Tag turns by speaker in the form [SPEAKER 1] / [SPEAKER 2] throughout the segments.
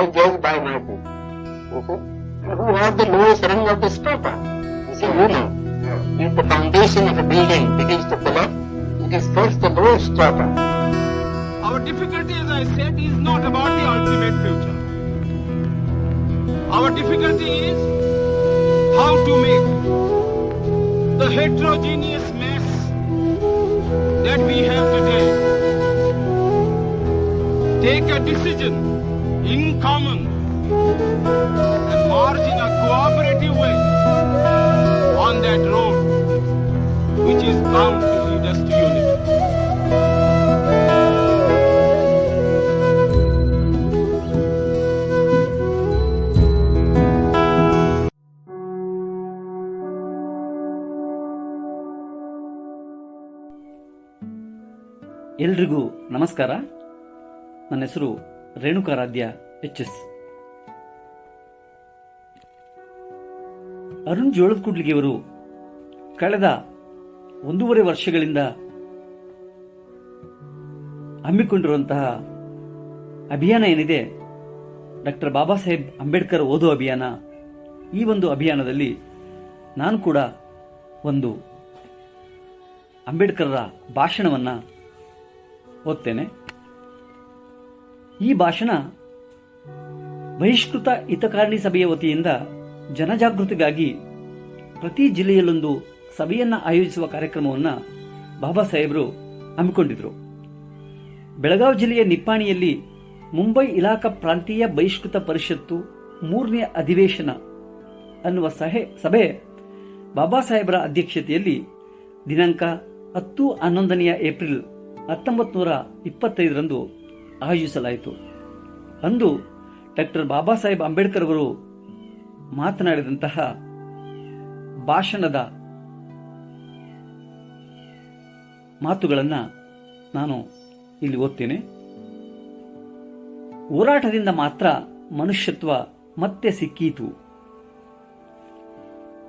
[SPEAKER 1] I judge by my book. See? Who has the lowest rung of this paper? You see, you know. If the foundation of a building begins to collapse, it is first the lowest strata.
[SPEAKER 2] Our difficulty, as I said, is not about the ultimate future. Our difficulty is how to make the heterogeneous mess that we have today take a decision in common and march in a cooperative way on that road which is bound to lead us to unity.
[SPEAKER 3] ಎಲ್ರಿಗೂ ನಮಸ್ಕಾರ ನನ್ನ ಹೆಸರು Renukaradhya H Arun ಜೋಳದಕುಡ್ಲಿಗೆಯವರು ಕಳೆದ ಒಂದೂವರೆ ವರ್ಷಗಳಿಂದ ಹಮ್ಮಿಕೊಂಡಿರುವಂತಹ ಅಭಿಯಾನ ಏನಿದೆ, doctor Baba Saheb Ambedkar ಓದು ಅಭಿಯಾನ, ಈ ಒಂದು ಅಭಿಯಾನದಲ್ಲಿ ನಾನು ಕೂಡ ಒಂದು ಅಂಬೇಡ್ಕರ್ರ ಭಾಷಣವನ್ನು ಓದ್ತೇನೆ. ಈ ಭಾಷಣ ಬಹಿಷ್ಕೃತ ಹಿತಕಾರಣಿ ಸಭೆಯ ವತಿಯಿಂದ ಜನಜಾಗೃತಿಗಾಗಿ ಪ್ರತಿ ಜಿಲ್ಲೆಯಲ್ಲೊಂದು ಸಭೆಯನ್ನು ಆಯೋಜಿಸುವ ಕಾರ್ಯಕ್ರಮವನ್ನು ಬಾಬಾ ಸಾಹೇಬರು ಹಮ್ಮಿಕೊಂಡಿದ್ದರು ಬೆಳಗಾವಿ ಜಿಲ್ಲೆಯ ನಿಪ್ಪಾಣಿಯಲ್ಲಿ ಮುಂಬೈ ಇಲಾಖಾ ಪ್ರಾಂತೀಯ ಬಹಿಷ್ಕೃತ ಪರಿಷತ್ತು ಮೂರನೇ ಅಧಿವೇಶನ ಅನ್ನುವ ಸಹೆ ಸಭೆ ಬಾಬಾ ಸಾಹೇಬರ ಅಧ್ಯಕ್ಷತೆಯಲ್ಲಿ ದಿನಾಂಕ ಹತ್ತು ಹನ್ನೊಂದನೆಯ ಏಪ್ರಿಲ್ ಹತ್ತೊಂಬತ್ತು ನೂರ ಇಪ್ಪತ್ತೈದರಂದು ಆಯೋಜಿಸಲಾಯಿತು. ಅಂದು ಡಾಕ್ಟರ್ ಬಾಬಾ ಸಾಹೇಬ್ ಅಂಬೇಡ್ಕರ್ ಅವರು ಮಾತನಾಡಿದಂತಹ ಭಾಷಣದ ಮಾತುಗಳನ್ನು ನಾನು ಇಲ್ಲಿ ಓದ್ತೇನೆ. ಹೋರಾಟದಿಂದ ಮಾತ್ರ ಮನುಷ್ಯತ್ವ ಮತ್ತೆ ಸಿಕ್ಕೀತು.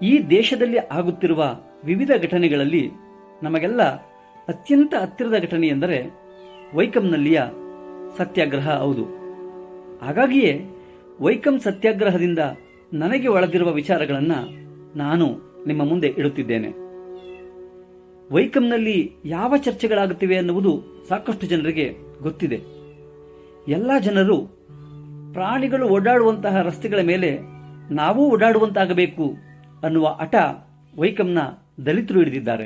[SPEAKER 3] ಈ ದೇಶದಲ್ಲಿ ಆಗುತ್ತಿರುವ ವಿವಿಧ ಘಟನೆಗಳಲ್ಲಿ ನಮಗೆಲ್ಲ ಅತ್ಯಂತ ಹತ್ತಿರದ ಘಟನೆ ಎಂದರೆ ವೈಕಂನಲ್ಲಿಯ ಸತ್ಯಾಗ್ರಹ ಹೌದು. ಹಾಗಾಗಿಯೇ ವೈಕಂ ಸತ್ಯಾಗ್ರಹದಿಂದ ನನಗೆ ಒಳದಿರುವ ವಿಚಾರಗಳನ್ನು ನಾನು ನಿಮ್ಮ ಮುಂದೆ ಇಡುತ್ತಿದ್ದೇನೆ. ವೈಕಂನಲ್ಲಿ ಯಾವ ಚರ್ಚೆಗಳಾಗುತ್ತಿವೆ ಅನ್ನುವುದು ಸಾಕಷ್ಟು ಜನರಿಗೆ ಗೊತ್ತಿದೆ. ಎಲ್ಲ ಜನರು ಪ್ರಾಣಿಗಳು ಓಡಾಡುವಂತಹ ರಸ್ತೆಗಳ ಮೇಲೆ ನಾವೂ ಓಡಾಡುವಂತಾಗಬೇಕು ಅನ್ನುವ ಹಠ ವೈಕಂನ ದಲಿತರು ಹಿಡಿದಿದ್ದಾರೆ.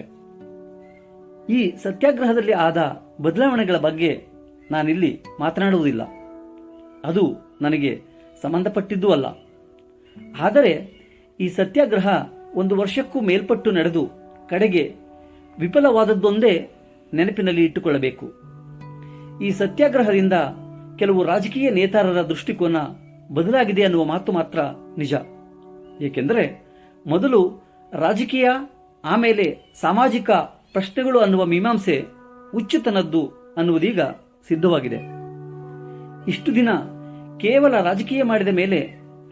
[SPEAKER 3] ಈ ಸತ್ಯಾಗ್ರಹದಲ್ಲಿ ಆದ ಬದಲಾವಣೆಗಳ ಬಗ್ಗೆ ನಾನಿಲ್ಲಿ ಮಾತನಾಡುವುದಿಲ್ಲ. ಅದು ನನಗೆ ಸಂಬಂಧಪಟ್ಟಿದ್ದೂ ಅಲ್ಲ. ಆದರೆ ಈ ಸತ್ಯಾಗ್ರಹ ಒಂದು ವರ್ಷಕ್ಕೂ ಮೇಲ್ಪಟ್ಟು ನಡೆದು ಕಡೆಗೆ ವಿಫಲವಾದದ್ದೊಂದೇ ನೆನಪಿನಲ್ಲಿ ಇಟ್ಟುಕೊಳ್ಳಬೇಕು. ಈ ಸತ್ಯಾಗ್ರಹದಿಂದ ಕೆಲವು ರಾಜಕೀಯ ನೇತಾರರ ದೃಷ್ಟಿಕೋನ ಬದಲಾಗಿದೆ ಅನ್ನುವ ಮಾತು ಮಾತ್ರ ನಿಜ. ಏಕೆಂದರೆ ಮೊದಲು ರಾಜಕೀಯ, ಆಮೇಲೆ ಸಾಮಾಜಿಕ ಪ್ರಶ್ನೆಗಳು ಅನ್ನುವ ಮೀಮಾಂಸೆ ಹುಚ್ಚುತನದ್ದು ಅನ್ನುವುದೀಗ ಸಿದ್ಧವಾಗಿದೆ. ಇಷ್ಟು ದಿನ ಕೇವಲ ರಾಜಕೀಯ ಮಾಡಿದ ಮೇಲೆ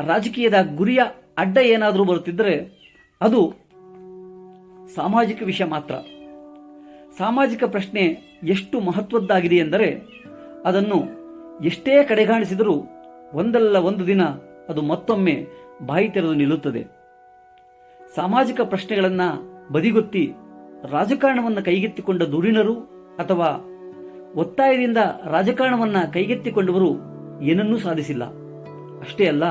[SPEAKER 3] ರಾಜಕೀಯದ ಗುರಿಯ ಅಡ್ಡ ಏನಾದರೂ ಬರುತ್ತಿದ್ದರೆ ಅದು ಸಾಮಾಜಿಕ ವಿಷಯ ಮಾತ್ರ. ಸಾಮಾಜಿಕ ಪ್ರಶ್ನೆ ಎಷ್ಟು ಮಹತ್ವದ್ದಾಗಿದೆ ಎಂದರೆ ಅದನ್ನು ಎಷ್ಟೇ ಕಡೆಗಾಣಿಸಿದರೂ ಒಂದಲ್ಲ ಒಂದು ದಿನ ಅದು ಮತ್ತೊಮ್ಮೆ ಬಾಯಿ ತೆರೆದು ನಿಲ್ಲುತ್ತದೆ. ಸಾಮಾಜಿಕ ಪ್ರಶ್ನೆಗಳನ್ನು ಬದಿಗೊತ್ತಿ ರಾಜಕಾರಣವನ್ನು ಕೈಗೆತ್ತಿಕೊಂಡ ದುರಿಣರು ಅಥವಾ ಒತ್ತಾಯದಿಂದ ರಾಜಕಾರಣವನ್ನು ಕೈಗೆತ್ತಿಕೊಂಡವರು ಏನನ್ನೂ ಸಾಧಿಸಿಲ್ಲ. ಅಷ್ಟೇ ಅಲ್ಲ,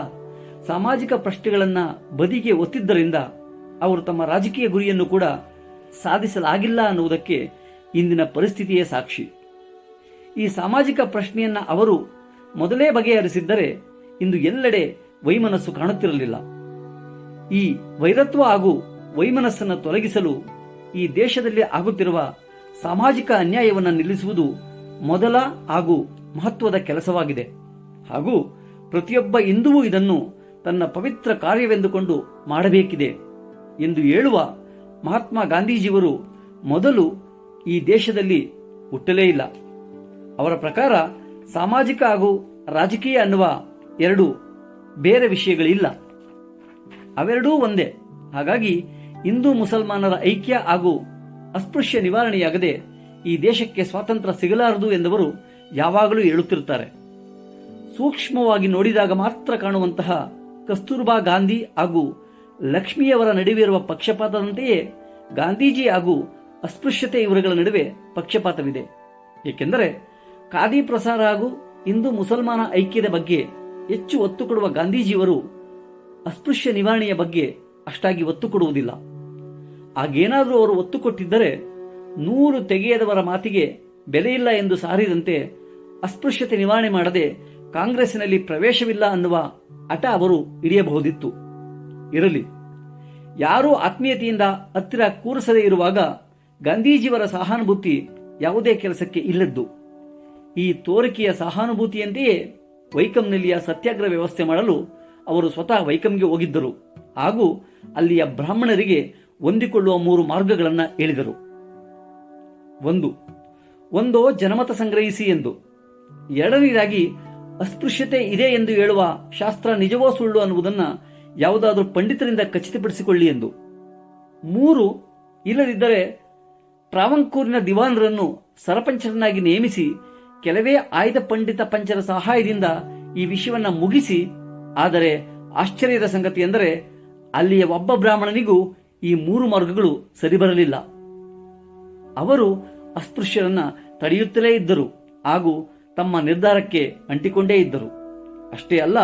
[SPEAKER 3] ಸಾಮಾಜಿಕ ಪ್ರಶ್ನೆಗಳನ್ನ ಬದಿಗೆ ಒತ್ತಿದ್ದರಿಂದ ಅವರು ತಮ್ಮ ರಾಜಕೀಯ ಗುರಿಯನ್ನು ಕೂಡ ಸಾಧಿಸಲಾಗಿಲ್ಲ ಅನ್ನುವುದಕ್ಕೆ ಇಂದಿನ ಪರಿಸ್ಥಿತಿಯೇ ಸಾಕ್ಷಿ. ಈ ಸಾಮಾಜಿಕ ಪ್ರಶ್ನೆಯನ್ನ ಅವರು ಮೊದಲೇ ಬಗೆಹರಿಸಿದ್ದರೆ ಇಂದು ಎಲ್ಲೆಡೆ ವೈಮನಸ್ಸು ಕಾಣುತ್ತಿರಲಿಲ್ಲ. ಈ ವೈರತ್ವ ಹಾಗೂ ವೈಮನಸ್ಸನ್ನು ತೊಲಗಿಸಲು ಈ ದೇಶದಲ್ಲಿ ಆಗುತ್ತಿರುವ ಸಾಮಾಜಿಕ ಅನ್ಯಾಯವನ್ನು ನಿಲ್ಲಿಸುವುದು ಮೊದಲ ಹಾಗೂ ಮಹತ್ವದ ಕೆಲಸವಾಗಿದೆ. ಹಾಗೂ ಪ್ರತಿಯೊಬ್ಬ ಹಿಂದುವು ಇದನ್ನು ತನ್ನ ಪವಿತ್ರ ಕಾರ್ಯವೆಂದುಕೊಂಡು ಮಾಡಬೇಕಿದೆ ಎಂದು ಹೇಳುವ ಮಹಾತ್ಮ ಗಾಂಧೀಜಿಯವರು ಮೊದಲು ಈ ದೇಶದಲ್ಲಿ ಹುಟ್ಟಲೇ ಇಲ್ಲ. ಅವರ ಪ್ರಕಾರ ಸಾಮಾಜಿಕ ಹಾಗೂ ರಾಜಕೀಯ ಅನ್ನುವ ಎರಡು ಬೇರೆ ವಿಷಯಗಳಿಲ್ಲ. ಅವೆರಡೂ ಒಂದೇ. ಹಾಗಾಗಿ ಹಿಂದೂ ಮುಸಲ್ಮಾನರ ಐಕ್ಯ ಹಾಗೂ ಅಸ್ಪೃಶ್ಯ ನಿವಾರಣೆಯಾಗದೆ ಈ ದೇಶಕ್ಕೆ ಸ್ವಾತಂತ್ರ್ಯ ಸಿಗಲಾರದು ಎಂದವರು ಯಾವಾಗಲೂ ಹೇಳುತ್ತಿರುತ್ತಾರೆ. ಸೂಕ್ಷ್ಮವಾಗಿ ನೋಡಿದಾಗ ಮಾತ್ರ ಕಾಣುವಂತಹ ಕಸ್ತೂರ್ಬಾ ಗಾಂಧಿ ಹಾಗೂ ಲಕ್ಷ್ಮಿಯವರ ನಡುವೆ ಇರುವ ಪಕ್ಷಪಾತದಂತೆಯೇ ಗಾಂಧೀಜಿ ಹಾಗೂ ಅಸ್ಪೃಶ್ಯತೆ ಇವರುಗಳ ನಡುವೆ ಪಕ್ಷಪಾತವಿದೆ. ಏಕೆಂದರೆ ಖಾದಿ ಪ್ರಸಾರ ಹಾಗೂ ಹಿಂದೂ ಮುಸಲ್ಮಾನ ಐಕ್ಯದ ಬಗ್ಗೆ ಹೆಚ್ಚು ಒತ್ತು ಕೊಡುವ ಗಾಂಧೀಜಿಯವರು ಅಸ್ಪೃಶ್ಯ ನಿವಾರಣೆಯ ಬಗ್ಗೆ ಅಷ್ಟಾಗಿ ಒತ್ತು ಕೊಡುವುದಿಲ್ಲ. ಆಗೇನಾದರೂ ಅವರು ಒತ್ತು ಕೊಟ್ಟಿದ್ದರೆ ನೂರು ತೆಗೆಯದವರ ಮಾತಿಗೆ ಬೆಲೆಯಿಲ್ಲ ಎಂದು ಸಾರಿದಂತೆ ಅಸ್ಪೃಶ್ಯತೆ ನಿವಾರಣೆ ಮಾಡದೆ ಕಾಂಗ್ರೆಸ್ಸಿನಲ್ಲಿ ಪ್ರವೇಶವಿಲ್ಲ ಅನ್ನುವ ಹಠ ಅವರು ಹಿಡಿಯಬಹುದಿತ್ತು. ಇರಲಿ. ಯಾರೂ ಆತ್ಮೀಯತೆಯಿಂದ ಹತ್ತಿರ ಕೂರಿಸದೇ ಇರುವಾಗ ಗಾಂಧೀಜಿಯವರ ಸಹಾನುಭೂತಿ ಯಾವುದೇ ಕೆಲಸಕ್ಕೆ ಇಲ್ಲದ್ದು. ಈ ತೋರಿಕೆಯ ಸಹಾನುಭೂತಿಯಂತೆಯೇ ವೈಕಂನಲ್ಲಿಯ ಸತ್ಯಾಗ್ರಹ ವ್ಯವಸ್ಥೆ ಮಾಡಲು ಅವರು ಸ್ವತಃ ವೈಕಂಗೆ ಹೋಗಿದ್ದರು. ಹಾಗೂ ಅಲ್ಲಿಯ ಬ್ರಾಹ್ಮಣರಿಗೆ ಹೊಂದಿಕೊಳ್ಳುವ ಮೂರು ಮಾರ್ಗಗಳನ್ನು ಹೇಳಿದರು. ಒಂದು ಒಂದು ಜನಮತ ಸಂಗ್ರಹಿಸಿ ಎಂದು. ಎರಡನೇದಾಗಿ ಅಸ್ಪೃಶ್ಯತೆ ಇದೆ ಎಂದು ಹೇಳುವ ಶಾಸ್ತ್ರ ನಿಜವೋ ಸುಳ್ಳು ಅನ್ನುವುದನ್ನು ಯಾವುದಾದರೂ ಪಂಡಿತರಿಂದ ಖಚಿತಪಡಿಸಿಕೊಳ್ಳಿ ಎಂದು. ಮೂರು, ಇಲ್ಲದಿದ್ದರೆ ಟ್ರಾವಂಕೂರಿನ ದಿವಾನರನ್ನು ಸರಪಂಚರನ್ನಾಗಿ ನೇಮಿಸಿ ಕೆಲವೇ ಆಯ್ದ ಪಂಡಿತ ಪಂಚರ ಸಹಾಯದಿಂದ ಈ ವಿಷಯವನ್ನ ಮುಗಿಸಿ, ಆದರೆ ಆಶ್ಚರ್ಯದ ಸಂಗತಿ ಎಂದರೆ ಅಲ್ಲಿಯ ಒಬ್ಬ ಬ್ರಾಹ್ಮಣನಿಗೂ ಈ ಮೂರು ಮಾರ್ಗಗಳು ಸರಿಬರಲಿಲ್ಲ. ಅವರು ಅಸ್ಪೃಶ್ಯರನ್ನ ತಡೆಯುತ್ತಲೇ ಇದ್ದರು ಹಾಗೂ ತಮ್ಮ ನಿರ್ಧಾರಕ್ಕೆ ಅಂಟಿಕೊಂಡೇ ಇದ್ದರು. ಅಷ್ಟೇ ಅಲ್ಲ,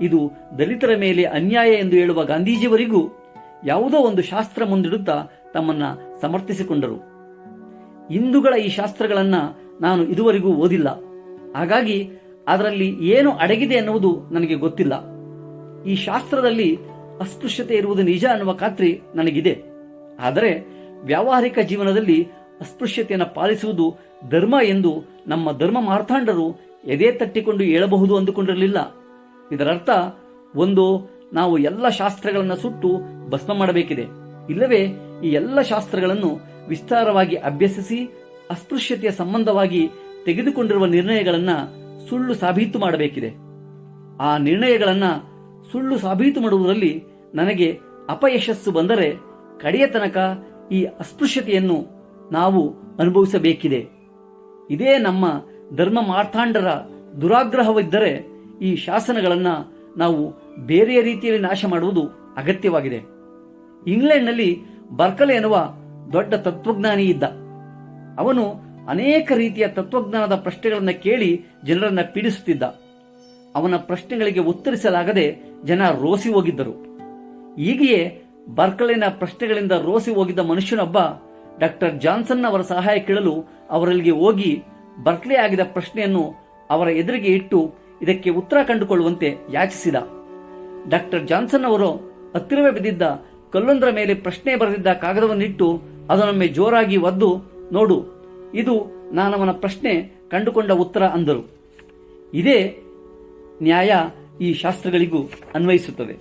[SPEAKER 3] ಇದು ದಲಿತರ ಮೇಲೆ ಅನ್ಯಾಯ ಎಂದು ಹೇಳುವ ಗಾಂಧೀಜಿಯವರಿಗೂ ಯಾವುದೋ ಒಂದು ಶಾಸ್ತ್ರ ಮುಂದಿಡುತ್ತಾ ತಮ್ಮನ್ನ ಸಮರ್ಥಿಸಿಕೊಂಡರು. ಹಿಂದುಗಳ ಈ ಶಾಸ್ತ್ರಗಳನ್ನ ನಾನು ಇದುವರೆಗೂ ಓದಿಲ್ಲ. ಹಾಗಾಗಿ ಅದರಲ್ಲಿ ಏನು ಅಡಗಿದೆ ಎನ್ನುವುದು ನನಗೆ ಗೊತ್ತಿಲ್ಲ. ಈ ಶಾಸ್ತ್ರದಲ್ಲಿ ಅಸ್ಪೃಶ್ಯತೆ ಇರುವುದು ನಿಜ ಅನ್ನುವ ಖಾತ್ರಿ ನನಗಿದೆ. ಆದರೆ ವ್ಯಾವಹಾರಿಕ ಜೀವನದಲ್ಲಿ ಅಸ್ಪೃಶ್ಯತೆಯನ್ನು ಪಾಲಿಸುವುದು ಧರ್ಮ ಎಂದು ನಮ್ಮ ಧರ್ಮ ಮಾರ್ಥಾಂಡರು ಎದೆ ತಟ್ಟಿಕೊಂಡು ಹೇಳಬಹುದು ಅಂದುಕೊಂಡಿರಲಿಲ್ಲ. ಇದರರ್ಥ, ಒಂದು, ನಾವು ಎಲ್ಲ ಶಾಸ್ತ್ರಗಳನ್ನು ಸುಟ್ಟು ಭಸ್ಮ ಮಾಡಬೇಕಿದೆ. ಇಲ್ಲವೇ, ಈ ಎಲ್ಲ ಶಾಸ್ತ್ರಗಳನ್ನು ವಿಸ್ತಾರವಾಗಿ ಅಭ್ಯಸಿಸಿ ಅಸ್ಪೃಶ್ಯತೆಯ ಸಂಬಂಧವಾಗಿ ತೆಗೆದುಕೊಂಡಿರುವ ನಿರ್ಣಯಗಳನ್ನು ಸುಳ್ಳು ಸಾಬೀತು ಮಾಡಬೇಕಿದೆ. ಆ ನಿರ್ಣಯಗಳನ್ನು ಸುಳ್ಳು ಸಾಬೀತು ಮಾಡುವುದರಲ್ಲಿ ನನಗೆ ಅಪಯಶಸ್ಸು ಬಂದರೆ ಕಡೆಯ ತನಕ ಈ ಅಸ್ಪೃಶ್ಯತೆಯನ್ನು ನಾವು ಅನುಭವಿಸಬೇಕಿದೆ. ಇದೇ ನಮ್ಮ ಧರ್ಮ ಮಾರ್ಥಾಂಡರ ದುರಾಗ್ರಹವಿದ್ದರೆ ಈ ಶಾಸನಗಳನ್ನು ನಾವು ಬೇರೆ ರೀತಿಯಲ್ಲಿ ನಾಶ ಮಾಡುವುದು ಅಗತ್ಯವಾಗಿದೆ. ಇಂಗ್ಲೆಂಡ್ನಲ್ಲಿ ಬರ್ಕಲೆ ಎನ್ನುವ ದೊಡ್ಡ ತತ್ವಜ್ಞಾನಿ ಇದ್ದ. ಅವನು ಅನೇಕ ರೀತಿಯ ತತ್ವಜ್ಞಾನದ ಪ್ರಶ್ನೆಗಳನ್ನು ಕೇಳಿ ಜನರನ್ನು ಪೀಡಿಸುತ್ತಿದ್ದ. ಅವನ ಪ್ರಶ್ನೆಗಳಿಗೆ ಉತ್ತರಿಸಲಾಗದೆ ಜನ ರೋಸಿ ಹೋಗಿದ್ದರು. ಹೀಗೆಯೇ ಬರ್ಕಲೆನ ಪ್ರಶ್ನೆಗಳಿಂದ ರೋಸಿ ಹೋಗಿದ್ದ ಮನುಷ್ಯನೊಬ್ಬ ಡಾಕ್ಟರ್ ಜಾನ್ಸನ್ ಅವರ ಸಹಾಯ ಕೇಳಲು ಅವರಲ್ಲಿಗೆ ಹೋಗಿ ಬರ್ಕ್ಲಿ ಆಗಿದ ಪ್ರಶ್ನೆಯನ್ನು ಅವರ ಎದುರಿಗೆ ಇಟ್ಟು ಇದಕ್ಕೆ ಉತ್ತರ ಕಂಡುಕೊಳ್ಳುವಂತೆ ಯಾಚಿಸಿದ. ಡಾಕ್ಟರ್ ಜಾನ್ಸನ್ ಅವರು ಹತ್ತಿರವೇ ಬಿದ್ದಿದ್ದ ಕಲ್ಲೊಂದರ ಮೇಲೆ ಪ್ರಶ್ನೆ ಬರೆದಿದ್ದ ಕಾಗದವನ್ನಿಟ್ಟು ಅದನ್ನೊಮ್ಮೆ ಜೋರಾಗಿ ಒದ್ದು, ನೋಡು, ಇದು ನಾನವನ ಪ್ರಶ್ನೆ ಕಂಡುಕೊಂಡ ಉತ್ತರ ಅಂದರು. ಇದೇ ನ್ಯಾಯ ಈ ಶಾಸ್ತ್ರಗಳಿಗೂ ಅನ್ವಯಿಸುತ್ತದೆ.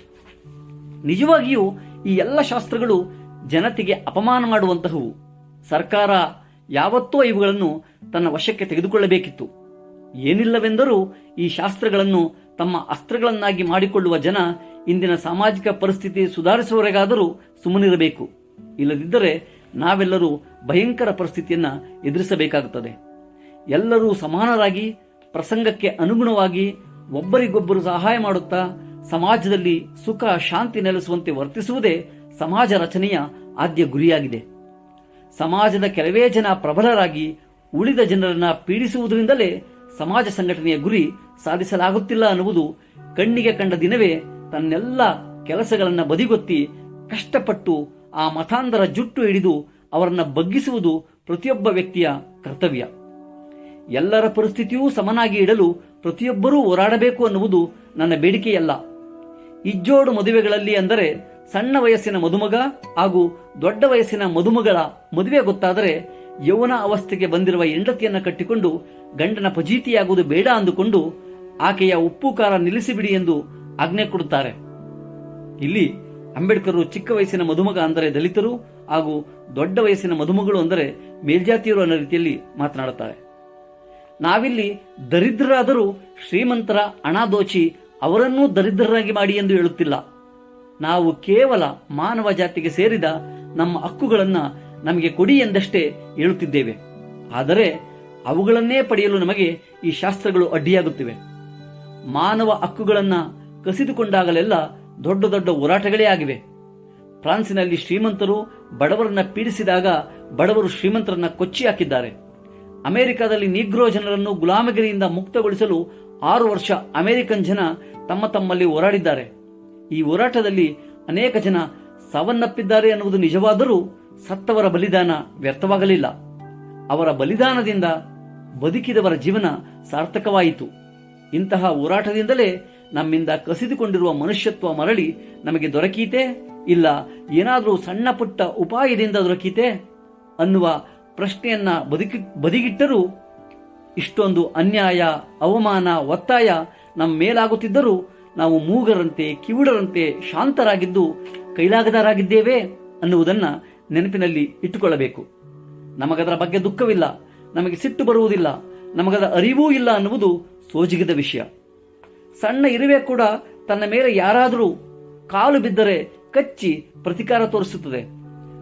[SPEAKER 3] ನಿಜವಾಗಿಯೂ ಈ ಎಲ್ಲ ಶಾಸ್ತ್ರಗಳು ಜನತೆಗೆ ಅಪಮಾನ ಮಾಡುವಂತಹವು. ಸರ್ಕಾರ ಯಾವತ್ತೋ ಇವುಗಳನ್ನು ತನ್ನ ವಶಕ್ಕೆ ತೆಗೆದುಕೊಳ್ಳಬೇಕಿತ್ತು. ಏನಿಲ್ಲವೆಂದರೂ ಈ ಶಾಸ್ತ್ರಗಳನ್ನು ತಮ್ಮ ಅಸ್ತ್ರಗಳನ್ನಾಗಿ ಮಾಡಿಕೊಳ್ಳುವ ಜನ ಇಂದಿನ ಸಾಮಾಜಿಕ ಪರಿಸ್ಥಿತಿ ಸುಧಾರಿಸುವವರೆಗಾದರೂ ಸುಮ್ಮನಿರಬೇಕು. ಇಲ್ಲದಿದ್ದರೆ ನಾವೆಲ್ಲರೂ ಭಯಂಕರ ಪರಿಸ್ಥಿತಿಯನ್ನು ಎದುರಿಸಬೇಕಾಗುತ್ತದೆ. ಎಲ್ಲರೂ ಸಮಾನರಾಗಿ, ಪ್ರಸಂಗಕ್ಕೆ ಅನುಗುಣವಾಗಿ, ಒಬ್ಬರಿಗೊಬ್ಬರು ಸಹಾಯ ಮಾಡುತ್ತಾ, ಸಮಾಜದಲ್ಲಿ ಸುಖ, ಶಾಂತಿ ನೆಲೆಸುವಂತೆ ವರ್ತಿಸುವುದೇ ಸಮಾಜ ರಚನೆಯ ಆದ್ಯ ಗುರಿಯಾಗಿದೆ. ಸಮಾಜದ ಕೆಲವೇ ಜನ ಪ್ರಬಲರಾಗಿ ಉಳಿದ ಜನರನ್ನ ಪೀಡಿಸುವುದರಿಂದಲೇ ಸಮಾಜ ಸಂಘಟನೆಯ ಗುರಿ ಸಾಧಿಸಲಾಗುತ್ತಿಲ್ಲ ಅನ್ನುವುದು ಕಣ್ಣಿಗೆ ಕಂಡ ದಿನವೇ ತನ್ನೆಲ್ಲ ಕೆಲಸಗಳನ್ನು ಬದಿಗೊತ್ತಿ ಕಷ್ಟಪಟ್ಟು ಆ ಮತಾಂಧರ ಜುಟ್ಟು ಹಿಡಿದು ಅವರನ್ನ ಬಗ್ಗಿಸುವುದು ಪ್ರತಿಯೊಬ್ಬ ವ್ಯಕ್ತಿಯ ಕರ್ತವ್ಯ. ಎಲ್ಲರ ಪರಿಸ್ಥಿತಿಯೂ ಸಮನಾಗಿ ಇಡಲು ಪ್ರತಿಯೊಬ್ಬರೂ ಹೋರಾಡಬೇಕು ಅನ್ನುವುದು ನನ್ನ ಬೇಡಿಕೆಯಲ್ಲ. ಇಜ್ಜೋಡು ಮದುವೆಗಳಲ್ಲಿ ಅಂದರೆ ಸಣ್ಣ ವಯಸ್ಸಿನ ಮದುಮಗ ಹಾಗೂ ದೊಡ್ಡ ವಯಸ್ಸಿನ ಮದುಮಗಳ ಮದುವೆ ಗೊತ್ತಾದರೆ ಯೌವನ ಅವಸ್ಥೆಗೆ ಬಂದಿರುವ ಹೆಂಡತಿಯನ್ನು ಕಟ್ಟಿಕೊಂಡು ಗಂಡನ ಪಜೀತಿಯಾಗುವುದು ಬೇಡ ಅಂದುಕೊಂಡು ಆಕೆಯ ಉಪ್ಪು ಖಾರ ನಿಲ್ಲಿಸಿಬಿಡಿ ಎಂದು ಆಜ್ಞೆ ಕೊಡುತ್ತಾರೆ. ಇಲ್ಲಿ ಅಂಬೇಡ್ಕರ್ ಚಿಕ್ಕ ವಯಸ್ಸಿನ ಮದುಮಗ ಅಂದರೆ ದಲಿತರು ಹಾಗೂ ದೊಡ್ಡ ವಯಸ್ಸಿನ ಮದುಮಗಳು ಅಂದರೆ ಮೇಲ್ಜಾತಿಯರು ಅನ್ನೋ ರೀತಿಯಲ್ಲಿ ಮಾತನಾಡುತ್ತಾರೆ. ನಾವಿಲ್ಲಿ ದರಿದ್ರರಾದರೂ ಶ್ರೀಮಂತರ ಹಣ ದೋಚಿ ಅವರನ್ನೂ ದರಿದ್ರರಾಗಿ ಮಾಡಿ ಎಂದು ಹೇಳುತ್ತಿಲ್ಲ. ನಾವು ಕೇವಲ ಮಾನವ ಜಾತಿಗೆ ಸೇರಿದ ನಮ್ಮ ಹಕ್ಕುಗಳನ್ನು ನಮಗೆ ಕೊಡಿ ಎಂದಷ್ಟೇ ಹೇಳುತ್ತಿದ್ದೇವೆ. ಆದರೆ ಅವುಗಳನ್ನೇ ಪಡೆಯಲು ನಮಗೆ ಈ ಶಾಸ್ತ್ರಗಳು ಅಡ್ಡಿಯಾಗುತ್ತಿವೆ. ಮಾನವ ಹಕ್ಕುಗಳನ್ನು ಕಸಿದುಕೊಂಡಾಗಲೆಲ್ಲ ದೊಡ್ಡ ದೊಡ್ಡ ಹೋರಾಟಗಳೇ ಆಗಿವೆ. ಫ್ರಾನ್ಸಿನಲ್ಲಿ ಶ್ರೀಮಂತರು ಬಡವರನ್ನ ಪೀಡಿಸಿದಾಗ ಬಡವರು ಶ್ರೀಮಂತರನ್ನ ಕೊಚ್ಚಿ ಹಾಕಿದ್ದಾರೆ. ಅಮೆರಿಕದಲ್ಲಿ ನಿಗ್ರೋ ಜನರನ್ನು ಗುಲಾಮಗಿರಿಯಿಂದ ಮುಕ್ತಗೊಳಿಸಲು ಆರು ವರ್ಷ ಅಮೆರಿಕನ್ ಜನ ತಮ್ಮ ತಮ್ಮಲ್ಲಿ ಹೋರಾಡಿದ್ದಾರೆ. ಈ ಹೋರಾಟದಲ್ಲಿ ಅನೇಕ ಜನ ಸಾವನ್ನಪ್ಪಿದ್ದಾರೆ ಅನ್ನುವುದು ನಿಜವಾದರೂ ಸತ್ತವರ ಬಲಿದಾನ ವ್ಯರ್ಥವಾಗಲಿಲ್ಲ. ಅವರ ಬಲಿದಾನದಿಂದ ಬದುಕಿದವರ ಜೀವನ ಸಾರ್ಥಕವಾಯಿತು. ಇಂತಹ ಹೋರಾಟದಿಂದಲೇ ನಮ್ಮಿಂದ ಕಸಿದುಕೊಂಡಿರುವ ಮನುಷ್ಯತ್ವ ಮರಳಿ ನಮಗೆ ದೊರಕೀತೆ? ಇಲ್ಲ, ಏನಾದರೂ ಸಣ್ಣ ಪುಟ್ಟ ಉಪಾಯದಿಂದ ದೊರಕೀತೆ? ಅನ್ನುವ ಪ್ರಶ್ನೆಯನ್ನ ಬದುಕಿ, ಬದಿಗಿಟ್ಟರೂ ಇಷ್ಟೊಂದು ಅನ್ಯಾಯ, ಅವಮಾನ, ಒತ್ತಾಯ ನಮ್ಮ ಮೇಲಾಗುತ್ತಿದ್ದರೂ ನಾವು ಮೂಗರಂತೆ, ಕಿವುಡರಂತೆ ಶಾಂತರಾಗಿದ್ದು ಕೈಲಾಗದರಾಗಿದ್ದೇವೆ ಅನ್ನುವುದನ್ನ ನೆನಪಿನಲ್ಲಿ ಇಟ್ಟುಕೊಳ್ಳಬೇಕು. ನಮಗದರ ಬಗ್ಗೆ ದುಃಖವಿಲ್ಲ, ನಮಗೆ ಸಿಟ್ಟು ಬರುವುದಿಲ್ಲ, ನಮಗದ ಅರಿವೂ ಇಲ್ಲ ಅನ್ನುವುದು ಸೋಜಿಗಿದ ವಿಷಯ. ಸಣ್ಣ ಇರುವೆ ಕೂಡ ತನ್ನ ಮೇಲೆ ಯಾರಾದರೂ ಕಾಲು ಬಿದ್ದರೆ ಕಚ್ಚಿ ಪ್ರತಿಕಾರ ತೋರಿಸುತ್ತದೆ.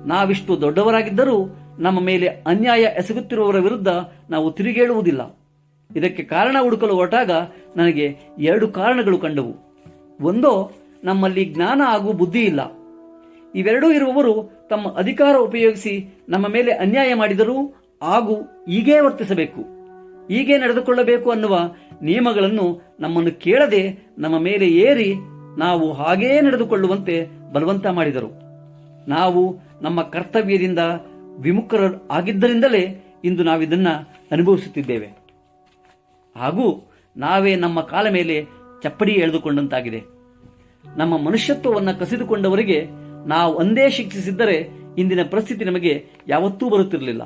[SPEAKER 3] ನಾವಿಷ್ಟು ದೊಡ್ಡವರಾಗಿದ್ದರೂ ನಮ್ಮ ಮೇಲೆ ಅನ್ಯಾಯ ಎಸಗುತ್ತಿರುವವರ ವಿರುದ್ಧ ನಾವು ತಿರುಗೇಳುವುದಿಲ್ಲ. ಇದಕ್ಕೆ ಕಾರಣ ಹುಡುಕಲು ಹೊರಟಾಗ ನನಗೆ ಎರಡು ಕಾರಣಗಳು ಕಂಡವು. ಒಂದೋ ನಮ್ಮಲ್ಲಿ ಜ್ಞಾನ ಹಾಗೂ ಬುದ್ಧಿ ಇಲ್ಲ. ಇವೆರಡೂ ಇರುವವರು ತಮ್ಮ ಅಧಿಕಾರ ಉಪಯೋಗಿಸಿ ನಮ್ಮ ಮೇಲೆ ಅನ್ಯಾಯ ಮಾಡಿದರೂ ಹಾಗೂ ಹೀಗೇ ವರ್ತಿಸಬೇಕು. ಹೀಗೆ ನಡೆದುಕೊಳ್ಳಬೇಕು ಅನ್ನುವ ನಿಯಮಗಳನ್ನು ನಮ್ಮನ್ನು ಕೇಳದೆ ನಮ್ಮ ಮೇಲೆ ಏರಿ ನಾವು ಹಾಗೇ ನಡೆದುಕೊಳ್ಳುವಂತೆ ಬಲವಂತ ಮಾಡಿದರು. ನಾವು ನಮ್ಮ ಕರ್ತವ್ಯದಿಂದ ವಿಮುಖರ ಆಗಿದ್ದರಿಂದಲೇ ಇಂದು ನಾವಿದನ್ನು ಅನುಭವಿಸುತ್ತಿದ್ದೇವೆ. ಹಾಗೂ ನಾವೇ ನಮ್ಮ ಕಾಲ ಮೇಲೆ ಚಪ್ಪಡಿ ಎಳೆದುಕೊಂಡಂತಾಗಿದೆ. ನಮ್ಮ ಮನುಷ್ಯತ್ವವನ್ನು ಕಸಿದುಕೊಂಡವರಿಗೆ ನಾವು ಒಂದೇ ಶಿಕ್ಷಿಸಿದ್ದರೆ ಇಂದಿನ ಪರಿಸ್ಥಿತಿ ನಮಗೆ ಯಾವತ್ತೂ ಬರುತ್ತಿರಲಿಲ್ಲ.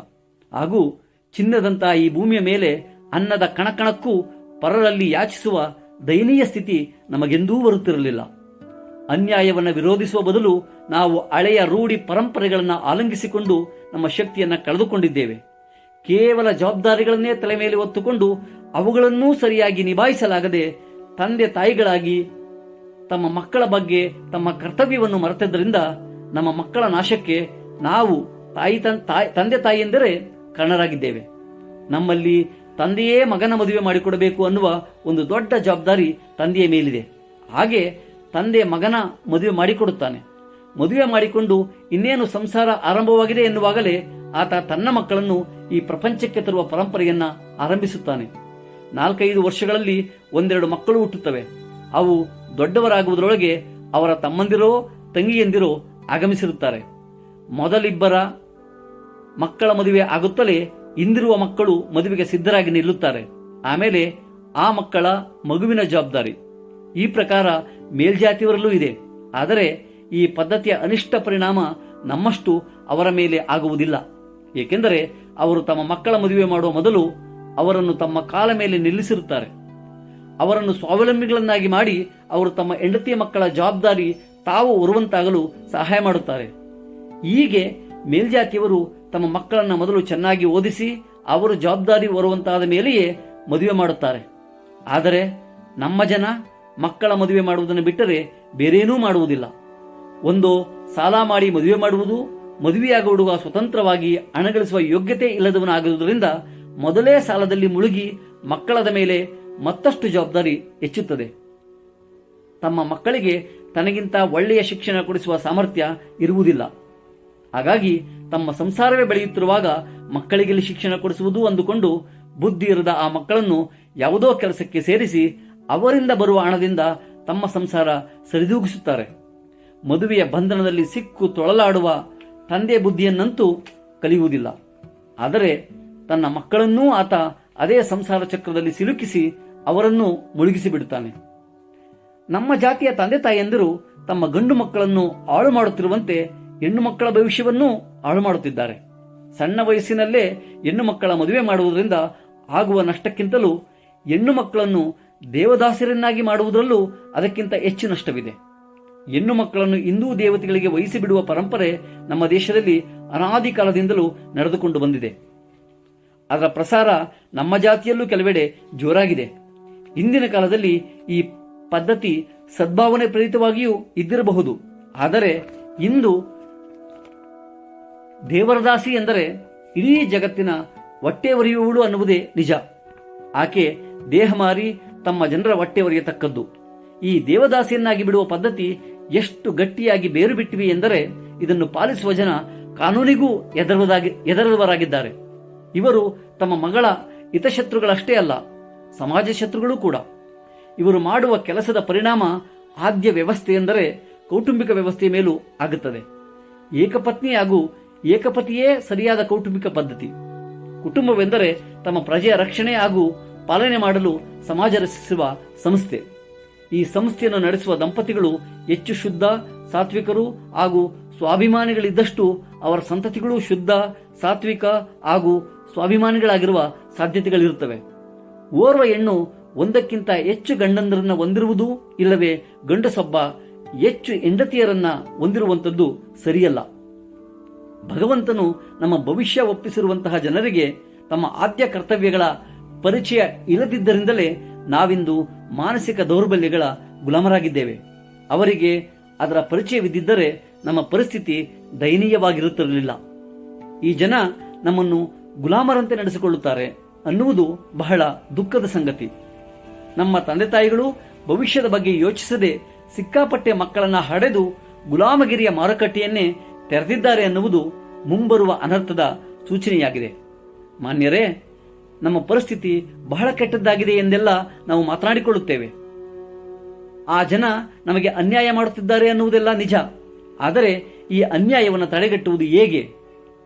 [SPEAKER 3] ಹಾಗೂ ಚಿನ್ನದಂತಹ ಈ ಭೂಮಿಯ ಮೇಲೆ ಅನ್ನದ ಕಣಕಣಕ್ಕೂ ಪರರಲ್ಲಿ ಯಾಚಿಸುವ ದಯನೀಯ ಸ್ಥಿತಿ ನಮಗೆಂದೂ ಬರುತ್ತಿರಲಿಲ್ಲ. ಅನ್ಯಾಯವನ್ನು ವಿರೋಧಿಸುವ ಬದಲು ನಾವು ಹಳೆಯ ರೂಢಿ ಪರಂಪರೆಗಳನ್ನು ಆಲಂಗಿಸಿಕೊಂಡು ನಮ್ಮ ಶಕ್ತಿಯನ್ನು ಕಳೆದುಕೊಂಡಿದ್ದೇವೆ. ಕೇವಲ ಜವಾಬ್ದಾರಿಗಳನ್ನೇ ತಲೆ ಮೇಲೆ ಹೊತ್ತುಕೊಂಡು ಅವುಗಳನ್ನೂ ಸರಿಯಾಗಿ ನಿಭಾಯಿಸಲಾಗದೆ ತಂದೆ ತಾಯಿಗಳಾಗಿ ತಮ್ಮ ಮಕ್ಕಳ ಬಗ್ಗೆ ತಮ್ಮ ಕರ್ತವ್ಯವನ್ನು ಮರೆತಿದ್ದರಿಂದ ನಮ್ಮ ಮಕ್ಕಳ ನಾಶಕ್ಕೆ ನಾವು ತಾಯಿ ತಂದೆ ತಾಯಿ ಎಂದರೆ ಕಾರಣರಾಗಿದ್ದೇವೆ. ನಮ್ಮಲ್ಲಿ ತಂದೆಯೇ ಮಗನ ಮದುವೆ ಮಾಡಿಕೊಡಬೇಕು ಅನ್ನುವ ಒಂದು ದೊಡ್ಡ ಜವಾಬ್ದಾರಿ ತಂದೆಯ ಮೇಲಿದೆ. ಹಾಗೆ ತಂದೆ ಮಗನ ಮದುವೆ ಮಾಡಿಕೊಡುತ್ತಾನೆ. ಮದುವೆ ಮಾಡಿಕೊಂಡು ಇನ್ನೇನು ಸಂಸಾರ ಆರಂಭವಾಗಿದೆ ಎನ್ನುವಾಗಲೇ ಆತ ತನ್ನ ಮಕ್ಕಳನ್ನು ಈ ಪ್ರಪಂಚಕ್ಕೆ ತರುವ ಪರಂಪರೆಯನ್ನ ಆರಂಭಿಸುತ್ತಾನೆ. ನಾಲ್ಕೈದು ವರ್ಷಗಳಲ್ಲಿ ಒಂದೆರಡು ಮಕ್ಕಳು ಹುಟ್ಟುತ್ತವೆ. ಅವು ದೊಡ್ಡವರಾಗುವುದರೊಳಗೆ ಅವರ ತಮ್ಮಂದಿರೋ, ತಂಗಿಯಂದಿರೋ ಆಗಮಿಸಿರುತ್ತಾರೆ. ಮೊದಲಿಬ್ಬರ ಮಕ್ಕಳ ಮದುವೆ ಆಗುತ್ತಲೇ ಇಂದಿರುವ ಮಕ್ಕಳು ಮದುವೆಗೆ ಸಿದ್ಧರಾಗಿ ನಿಲ್ಲುತ್ತಾರೆ. ಆಮೇಲೆ ಆ ಮಕ್ಕಳ ಮಗುವಿನ ಜವಾಬ್ದಾರಿ. ಈ ಪ್ರಕಾರ ಮೇಲ್ಜಾತಿಯವರಲ್ಲೂ ಇದೆ. ಆದರೆ ಈ ಪದ್ಧತಿಯ ಅನಿಷ್ಟ ಪರಿಣಾಮ ನಮ್ಮಷ್ಟು ಅವರ ಮೇಲೆ ಆಗುವುದಿಲ್ಲ. ಏಕೆಂದರೆ ಅವರು ತಮ್ಮ ಮಕ್ಕಳ ಮದುವೆ ಮಾಡುವ ಮೊದಲು ಅವರನ್ನು ತಮ್ಮ ಕಾಲ ಮೇಲೆ ನಿಲ್ಲಿಸಿರುತ್ತಾರೆ. ಅವರನ್ನು ಸ್ವಾವಲಂಬಿಗಳನ್ನಾಗಿ ಮಾಡಿ ಅವರು ತಮ್ಮ ಹೆಂಡತಿಯ ಮಕ್ಕಳ ಜವಾಬ್ದಾರಿ ತಾವು ಹೊರುವಂತಾಗಲು ಸಹಾಯ ಮಾಡುತ್ತಾರೆ. ಹೀಗೆ ಮೇಲ್ಜಾತಿಯವರು ತಮ್ಮ ಮಕ್ಕಳನ್ನ ಮೊದಲು ಚೆನ್ನಾಗಿ ಓದಿಸಿ ಅವರು ಜವಾಬ್ದಾರಿ ಹೊರುವಂತಾದ ಮೇಲೆಯೇ ಮದುವೆ ಮಾಡುತ್ತಾರೆ. ಆದರೆ ನಮ್ಮ ಜನ ಮಕ್ಕಳ ಮದುವೆ ಮಾಡುವುದನ್ನು ಬಿಟ್ಟರೆ ಬೇರೇನೂ ಮಾಡುವುದಿಲ್ಲ. ಒಂದು ಸಾಲ ಮಾಡಿ ಮದುವೆ ಮಾಡುವುದು ಮದುವೆಯಾಗ ಹುಡುಗ ಸ್ವತಂತ್ರವಾಗಿ ಹಣಗಳಿಸುವ ಯೋಗ್ಯತೆ ಇಲ್ಲದವನಾಗಿರುವುದರಿಂದ ಮೊದಲೇ ಸಾಲದಲ್ಲಿ ಮುಳುಗಿ ಮಕ್ಕಳದ ಮೇಲೆ ಮತ್ತಷ್ಟು ಜವಾಬ್ದಾರಿ ಹೆಚ್ಚುತ್ತದೆ. ತಮ್ಮ ಮಕ್ಕಳಿಗೆ ತನಗಿಂತ ಒಳ್ಳೆಯ ಶಿಕ್ಷಣ ಕೊಡಿಸುವ ಸಾಮರ್ಥ್ಯ ಇರುವುದಿಲ್ಲ. ಹಾಗಾಗಿ ತಮ್ಮ ಸಂಸಾರವೇ ಬೆಳೆಯುತ್ತಿರುವಾಗ ಮಕ್ಕಳಿಗೆ ಶಿಕ್ಷಣ ಕೊಡಿಸುವುದು ಅಂದುಕೊಂಡು ಬುದ್ಧಿ ಇರದ ಆ ಮಕ್ಕಳನ್ನು ಯಾವುದೋ ಕೆಲಸಕ್ಕೆ ಸೇರಿಸಿ ಅವರಿಂದ ಬರುವ ಹಣದಿಂದ ತಮ್ಮ ಸಂಸಾರ ಸರಿದೂಗಿಸುತ್ತಾರೆ. ಮದುವೆಯ ಬಂಧನದಲ್ಲಿ ಸಿಕ್ಕು ತೊಳಲಾಡುವ ತಂದೆ ಬುದ್ಧಿಯನ್ನಂತೂ ಕಲಿಯುವುದಿಲ್ಲ. ಆದರೆ ತನ್ನ ಮಕ್ಕಳನ್ನೂ ಆತ ಅದೇ ಸಂಸಾರ ಚಕ್ರದಲ್ಲಿ ಸಿಲುಕಿಸಿ ಅವರನ್ನು ಮುಳುಗಿಸಿ ಬಿಡುತ್ತಾನೆ ನಮ್ಮ ಜಾತಿಯ ತಂದೆ ತಾಯಿಯಂದಿರು ತಮ್ಮ ಗಂಡು ಮಕ್ಕಳನ್ನು ಹಾಳು ಮಾಡುತ್ತಿರುವಂತೆ ಹೆಣ್ಣು ಮಕ್ಕಳ ಭವಿಷ್ಯವನ್ನೂ ಹಾಳು ಮಾಡುತ್ತಿದ್ದಾರೆ. ಸಣ್ಣ ವಯಸ್ಸಿನಲ್ಲೇ ಹೆಣ್ಣು ಮಕ್ಕಳ ಮದುವೆ ಮಾಡುವುದರಿಂದ ಆಗುವ ನಷ್ಟಕ್ಕಿಂತಲೂ ಹೆಣ್ಣು ಮಕ್ಕಳನ್ನು ದೇವದಾಸರನ್ನಾಗಿ ಮಾಡುವುದರಲ್ಲೂ ಅದಕ್ಕಿಂತ ಹೆಚ್ಚು ನಷ್ಟವಿದೆ. ಹೆಣ್ಣು ಮಕ್ಕಳನ್ನು ಹಿಂದೂ ದೇವತೆಗಳಿಗೆ ವಹಿಸಿ ಬಿಡುವ ಪರಂಪರೆ ನಮ್ಮ ದೇಶದಲ್ಲಿ ಅನಾದಿ ಕಾಲದಿಂದಲೂ ನಡೆದುಕೊಂಡು ಬಂದಿದೆ. ಅದರ ಪ್ರಸಾರ ನಮ್ಮ ಜಾತಿಯಲ್ಲೂ ಕೆಲವೆಡೆ ಜೋರಾಗಿದೆ. ಇಂದಿನ ಕಾಲದಲ್ಲಿ ಈ ಪದ್ಧತಿ ಸದ್ಭಾವನೆ ಪ್ರೇರಿತವಾಗಿಯೂ ಇದ್ದಿರಬಹುದು. ಆದರೆ ಇಂದು ದೇವರದಾಸಿ ಎಂದರೆ ಇಡೀ ಜಗತ್ತಿನ ಹೊಟ್ಟೆ ಒರೆಯುವಳು ಅನ್ನುವುದೇ ನಿಜ. ಆಕೆ ದೇಹ ಮಾರಿ ತಮ್ಮ ಜನರ ಹೊಟ್ಟೆ ಒರೆಯತಕ್ಕದ್ದು. ಈ ದೇವದಾಸಿಯನ್ನಾಗಿ ಬಿಡುವ ಪದ್ಧತಿ ಎಷ್ಟು ಗಟ್ಟಿಯಾಗಿ ಬೇರು ಬಿಟ್ಟಿವೆ ಎಂದರೆ ಇದನ್ನು ಪಾಲಿಸುವ ಜನ ಕಾನೂನಿಗೂ ಎದರದಾಗಿ ಎದರದವರಾಗಿದ್ದಾರೆ ಇವರು ತಮ್ಮ ಮಗಳ ಹಿತಶತ್ರುಗಳಷ್ಟೇ ಅಲ್ಲ ಸಮಾಜ ಶತ್ರುಗಳು ಕೂಡ. ಇವರು ಮಾಡುವ ಕೆಲಸದ ಪರಿಣಾಮ ಆದ್ಯ ವ್ಯವಸ್ಥೆ ಎಂದರೆ ಕೌಟುಂಬಿಕ ವ್ಯವಸ್ಥೆಯ ಮೇಲೂ ಆಗುತ್ತದೆ. ಏಕಪತ್ನಿ ಹಾಗೂ ಏಕಪತಿಯೇ ಸರಿಯಾದ ಕೌಟುಂಬಿಕ ಪದ್ಧತಿ. ಕುಟುಂಬವೆಂದರೆ ತಮ್ಮ ಪ್ರಜೆಯ ರಕ್ಷಣೆ ಹಾಗೂ ಪಾಲನೆ ಮಾಡಲು ಸಮಾಜ ರಚಿಸುವ ಸಂಸ್ಥೆ. ಈ ಸಂಸ್ಥೆಯನ್ನು ನಡೆಸುವ ದಂಪತಿಗಳು ಹೆಚ್ಚು ಶುದ್ಧ, ಸಾತ್ವಿಕರು ಹಾಗೂ ಸ್ವಾಭಿಮಾನಿಗಳಿದ್ದಷ್ಟು ಅವರ ಸಂತತಿಗಳು ಶುದ್ಧ, ಸಾತ್ವಿಕ ಹಾಗೂ ಸ್ವಾಭಿಮಾನಿಗಳಾಗಿರುವ ಸಾಧ್ಯತೆಗಳಿರುತ್ತವೆ. ಓರ್ವ ಹೆಣ್ಣು ಒಂದಕ್ಕಿಂತ ಹೆಚ್ಚು ಗಂಡಂದರನ್ನ ಹೊಂದಿರುವುದು ಇಲ್ಲವೇ ಗಂಡಸೊಬ್ಬ ಹೆಚ್ಚು ಹೆಂಡತಿಯರನ್ನ ಹೊಂದಿರುವಂಥದ್ದು ಸರಿಯಲ್ಲ. ಭಗವಂತನು ನಮ್ಮ ಭವಿಷ್ಯ ಒಪ್ಪಿಸಿರುವಂತಹ ಜನರಿಗೆ ತಮ್ಮ ಆದ್ಯ ಕರ್ತವ್ಯಗಳ ಪರಿಚಯ ಇಲ್ಲದಿದ್ದರಿಂದಲೇ ನಾವಿಂದು ಮಾನಸಿಕ ದೌರ್ಬಲ್ಯಗಳ ಗುಲಾಮರಾಗಿದ್ದೇವೆ. ಅವರಿಗೆ ಅದರ ಪರಿಚಯವಿದ್ದಿದ್ದರೆ ನಮ್ಮ ಪರಿಸ್ಥಿತಿ ದಯನೀಯವಾಗಿರುತ್ತಿರಲಿಲ್ಲ. ಈ ಜನ ನಮ್ಮನ್ನು ಗುಲಾಮರಂತೆ ನಡೆಸಿಕೊಳ್ಳುತ್ತಾರೆ. ಅನ್ನುವುದು ಬಹಳ ದುಃಖದ ಸಂಗತಿ. ನಮ್ಮ ತಂದೆ ತಾಯಿಗಳು ಭವಿಷ್ಯದ ಬಗ್ಗೆ ಯೋಚಿಸದೆ ಸಿಕ್ಕಾಪಟ್ಟೆ ಮಕ್ಕಳನ್ನ ಹಡೆದು ಗುಲಾಮಗಿರಿಯ ಮಾರುಕಟ್ಟೆಯನ್ನೇ ತೆರೆದಿದ್ದಾರೆ ಅನ್ನುವುದು ಮುಂಬರುವ ಅನರ್ಥದ ಸೂಚನೆಯಾಗಿದೆ. ಮಾನ್ಯರೇ, ನಮ್ಮ ಪರಿಸ್ಥಿತಿ ಬಹಳ ಕೆಟ್ಟದ್ದಾಗಿದೆ ಎಂದೆಲ್ಲ ನಾವು ಮಾತನಾಡಿಕೊಳ್ಳುತ್ತೇವೆ. ಆ ಜನ ನಮಗೆ ಅನ್ಯಾಯ ಮಾಡುತ್ತಿದ್ದಾರೆ ಅನ್ನುವುದೆಲ್ಲ ನಿಜ. ಆದರೆ ಈ ಅನ್ಯಾಯವನ್ನು ತಡೆಗಟ್ಟುವುದು ಹೇಗೆ?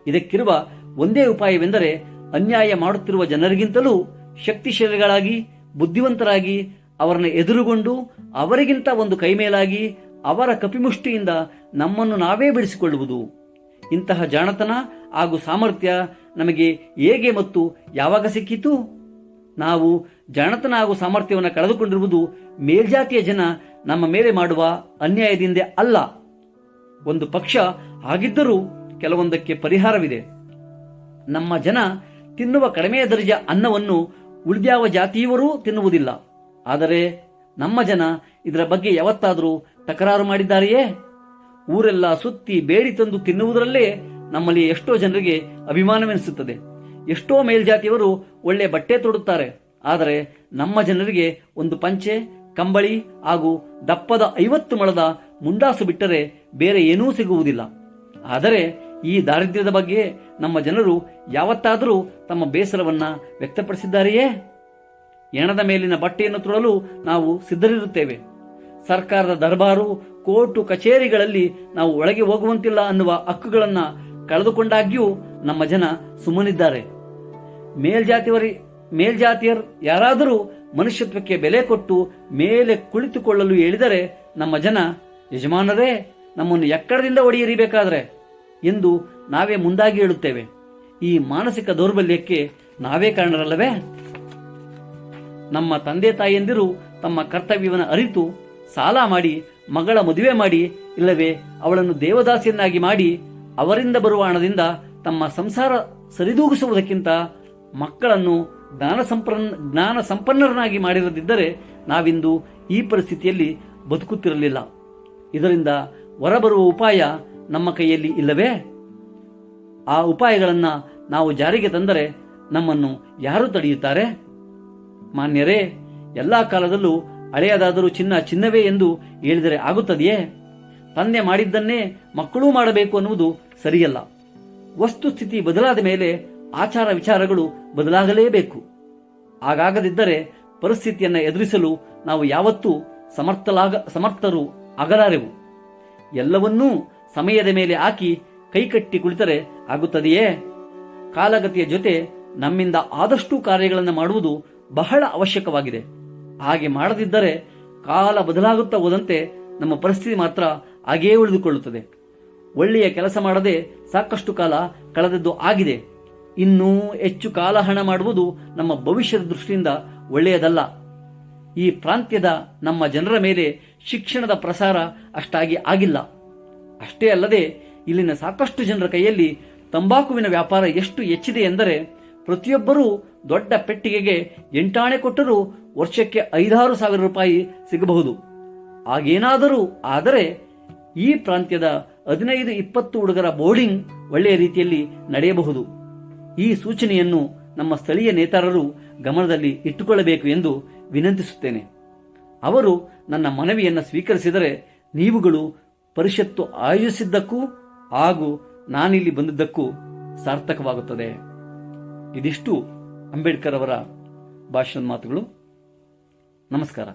[SPEAKER 3] ಇದಕ್ಕಿರುವ ಒಂದೇ ಉಪಾಯವೆಂದರೆ ಅನ್ಯಾಯ ಮಾಡುತ್ತಿರುವ ಜನರಿಗಿಂತಲೂ ಶಕ್ತಿಶಾಲಿಗಳಾಗಿ, ಬುದ್ಧಿವಂತರಾಗಿ, ಅವರನ್ನು ಎದುರುಗೊಂಡು, ಅವರಿಗಿಂತ ಒಂದು ಕೈಮೇಲಾಗಿ, ಅವರ ಕಪಿಮುಷ್ಟಿಯಿಂದ ನಮ್ಮನ್ನು ನಾವೇ ಬಿಡಿಸಿಕೊಳ್ಳುವುದು. ಇಂತಹ ಜಾಣತನ ಹಾಗೂ ಸಾಮರ್ಥ್ಯ ನಮಗೆ ಹೇಗೆ ಮತ್ತು ಯಾವಾಗ ಸಿಕ್ಕಿತು? ನಾವು ಜಾಣತನ ಹಾಗೂ ಸಾಮರ್ಥ್ಯವನ್ನು ಕಳೆದುಕೊಂಡಿರುವುದು ಮೇಲ್ಜಾತಿಯ ಜನ ನಮ್ಮ ಮೇಲೆ ಮಾಡುವ ಅನ್ಯಾಯದಿಂದ ಅಲ್ಲ. ಒಂದು ಪಕ್ಷ ಆಗಿದ್ದರೂ ಕೆಲವೊಂದಕ್ಕೆ ಪರಿಹಾರವಿದೆ. ನಮ್ಮ ಜನ ತಿನ್ನುವ ಕಡಿಮೆ ದರ್ಜೆಯ ಅನ್ನವನ್ನು ಉಳಿದ್ಯಾವ ಜಾತಿಯವರೂ ತಿನ್ನುವುದಿಲ್ಲ. ಆದರೆ ನಮ್ಮ ಜನ ಇದರ ಬಗ್ಗೆ ಯಾವತ್ತಾದರೂ ತಕರಾರು ಮಾಡಿದ್ದಾರೆಯೇ? ಊರೆಲ್ಲ ಸುತ್ತಿ ಬೇಡಿ ತಂದು ತಿನ್ನುವುದರಲ್ಲೇ ನಮ್ಮಲ್ಲಿ ಎಷ್ಟೋ ಜನರಿಗೆ ಅಭಿಮಾನವೆನಿಸುತ್ತದೆ. ಎಷ್ಟೋ ಮೇಲ್ಜಾತಿಯವರು ಒಳ್ಳೆ ಬಟ್ಟೆ ತೊಡುತ್ತಾರೆ. ಆದರೆ ನಮ್ಮ ಜನರಿಗೆ ಒಂದು ಪಂಚೆ, ಕಂಬಳಿ ಹಾಗೂ ದಪ್ಪದ ಐವತ್ತು ಮಳದ ಮುಂಡಾಸು ಬಿಟ್ಟರೆ ಬೇರೆ ಏನೂ ಸಿಗುವುದಿಲ್ಲ. ಆದರೆ ಈ ದಾರಿದ್ರ್ಯದ ಬಗ್ಗೆ ನಮ್ಮ ಜನರು ಯಾವತ್ತಾದರೂ ತಮ್ಮ ಬೇಸರವನ್ನ ವ್ಯಕ್ತಪಡಿಸಿದ್ದಾರೆಯೇ? ಎಣದ ಮೇಲಿನ ಬಟ್ಟೆಯನ್ನು ತೊಳಲು ನಾವು ಸಿದ್ಧರಿರುತ್ತೇವೆ. ಸರ್ಕಾರದ ದರ್ಬಾರು ಕೋರ್ಟು ಕಚೇರಿಗಳಲ್ಲಿ ನಾವು ಒಳಗೆ ಹೋಗುವಂತಿಲ್ಲ ಅನ್ನುವ ಹಕ್ಕುಗಳನ್ನ ಕಳೆದುಕೊಂಡಾಗ್ಯೂ ನಮ್ಮ ಜನ ಸುಮ್ಮನಿದ್ದಾರೆ. ಮೇಲ್ಜಾತಿಯವರಿ ಮೇಲ್ಜಾತಿಯರ್ ಯಾರಾದರೂ ಮನುಷ್ಯತ್ವಕ್ಕೆ ಬೆಲೆ ಕೊಟ್ಟು ಮೇಲೆ ಕುಳಿತುಕೊಳ್ಳಲು ಹೇಳಿದರೆ ನಮ್ಮ ಜನ, ಯಜಮಾನರೇ, ನಮ್ಮನ್ನು ಎಕ್ಕಡದಿಂದ ಒಡೆಯರಿಬೇಕಾದ್ರೆ ಎಂದು ನಾವೇ ಮುಂದಾಗಿ ಹೇಳುತ್ತೇವೆ. ಈ ಮಾನಸಿಕ ದೌರ್ಬಲ್ಯಕ್ಕೆ ನಾವೇ ಕಾರಣರಲ್ಲವೇ? ನಮ್ಮ ತಂದೆ ತಾಯಿಯಂದಿರು ತಮ್ಮ ಕರ್ತವ್ಯವನ್ನು ಅರಿತು, ಸಾಲ ಮಾಡಿ, ಮಗಳ ಮದುವೆ ಮಾಡಿ, ಇಲ್ಲವೇ ಅವಳನ್ನು ದೇವದಾಸಿಯನ್ನಾಗಿ ಮಾಡಿ, ಅವರಿಂದ ಬರುವ ಹಣದಿಂದ ತಮ್ಮ ಸಂಸಾರ ಸರಿದೂಗಿಸುವುದಕ್ಕಿಂತ ಮಕ್ಕಳನ್ನು ಜ್ಞಾನ ಸಂಪನ್ನ, ಜ್ಞಾನ ಸಂಪನ್ನರನ್ನಾಗಿ ಮಾಡಿರದಿದ್ದರೆ ನಾವಿಂದು ಈ ಪರಿಸ್ಥಿತಿಯಲ್ಲಿ ಬದುಕುತ್ತಿರಲಿಲ್ಲ. ಇದರಿಂದ ಹೊರಬರುವ ಉಪಾಯ ನಮ್ಮ ಕೈಯಲ್ಲಿ ಇಲ್ಲವೇ? ಆ ಉಪಾಯಗಳನ್ನು ನಾವು ಜಾರಿಗೆ ತಂದರೆ ನಮ್ಮನ್ನು ಯಾರು ತಡೆಯುತ್ತಾರೆ? ಮಾನ್ಯರೇ, ಎಲ್ಲ ಕಾಲದಲ್ಲೂ ಹಳೆಯದಾದರೂ ಚಿನ್ನ ಚಿನ್ನವೇ ಎಂದು ಹೇಳಿದರೆ ಆಗುತ್ತದೆಯೇ? ತಂದೆ ಮಾಡಿದ್ದನ್ನೇ ಮಕ್ಕಳೂ ಮಾಡಬೇಕು ಅನ್ನುವುದು ಸರಿಯಲ್ಲ. ವಸ್ತುಸ್ಥಿತಿ ಬದಲಾದ ಮೇಲೆ ಆಚಾರ ವಿಚಾರಗಳು ಬದಲಾಗಲೇಬೇಕು. ಹಾಗಾಗದಿದ್ದರೆ ಪರಿಸ್ಥಿತಿಯನ್ನು ಎದುರಿಸಲು ನಾವು ಯಾವತ್ತೂ ಸಮರ್ಥಲಾಗ ಸಮರ್ಥರು ಆಗಲಾರೆವು. ಎಲ್ಲವನ್ನೂ ಸಮಯದ ಮೇಲೆ ಹಾಕಿ ಕೈಕಟ್ಟಿ ಕುಳಿತರೆ ಆಗುತ್ತದೆಯೇ? ಕಾಲಗತಿಯ ಜೊತೆ ನಮ್ಮಿಂದ ಆದಷ್ಟು ಕಾರ್ಯಗಳನ್ನು ಮಾಡುವುದು ಬಹಳ ಅವಶ್ಯಕವಾಗಿದೆ. ಹಾಗೆ ಮಾಡದಿದ್ದರೆ ಕಾಲ ಬದಲಾಗುತ್ತಾ ಹೋದಂತೆ ನಮ್ಮ ಪರಿಸ್ಥಿತಿ ಮಾತ್ರ ಹಾಗೆಯೇ ಉಳಿದುಕೊಳ್ಳುತ್ತದೆ. ಒಳ್ಳೆಯ ಕೆಲಸ ಮಾಡದೆ ಸಾಕಷ್ಟು ಕಾಲ ಕಳೆದದ್ದು ಆಗಿದೆ. ಇನ್ನೂ ಹೆಚ್ಚು ಕಾಲ ಹಣ ಮಾಡುವುದು ನಮ್ಮ ಭವಿಷ್ಯದ ದೃಷ್ಟಿಯಿಂದ ಒಳ್ಳೆಯದಲ್ಲ. ಈ ಪ್ರಾಂತ್ಯದ ನಮ್ಮ ಜನರ ಮೇಲೆ ಶಿಕ್ಷಣದ ಪ್ರಸಾರ ಅಷ್ಟಾಗಿ ಆಗಿಲ್ಲ. ಅಷ್ಟೇ ಅಲ್ಲದೆ ಇಲ್ಲಿನ ಸಾಕಷ್ಟು ಜನರ ಕೈಯಲ್ಲಿ ತಂಬಾಕುವಿನ ವ್ಯಾಪಾರ ಎಷ್ಟು ಹೆಚ್ಚಿದೆ ಎಂದರೆ ಪ್ರತಿಯೊಬ್ಬರೂ ದೊಡ್ಡ ಪೆಟ್ಟಿಗೆಗೆ ಎಂಟಾಣೆ ಕೊಟ್ಟರೂ ವರ್ಷಕ್ಕೆ ಐದಾರು ಸಾವಿರ ರೂಪಾಯಿ ಸಿಗಬಹುದು. ಹಾಗೇನಾದರೂ ಆದರೆ ಈ ಪ್ರಾಂತ್ಯದ ಹದಿನೈದು ಇಪ್ಪತ್ತು ಹುಡುಗರ ಬೋರ್ಡಿಂಗ್ ಒಳ್ಳೆಯ ರೀತಿಯಲ್ಲಿ ನಡೆಯಬಹುದು. ಈ ಸೂಚನೆಯನ್ನು ನಮ್ಮ ಸ್ಥಳೀಯ ನೇತಾರರು ಗಮನದಲ್ಲಿ ಇಟ್ಟುಕೊಳ್ಳಬೇಕು ಎಂದು ವಿನಂತಿಸುತ್ತೇನೆ. ಅವರು ನನ್ನ ಮನವಿಯನ್ನು ಸ್ವೀಕರಿಸಿದರೆ ನೀವುಗಳು ಪರಿಷತ್ತು ಆಯೋಜಿಸಿದ್ದಕ್ಕೂ ಹಾಗೂ ನಾನಿಲ್ಲಿ ಬಂದಿದ್ದಕ್ಕೂ ಸಾರ್ಥಕವಾಗುತ್ತದೆ. ಇದಿಷ್ಟು ಅಂಬೇಡ್ಕರ್ ಅವರ ಭಾಷಣದ ಮಾತುಗಳು. ನಮಸ್ಕಾರ.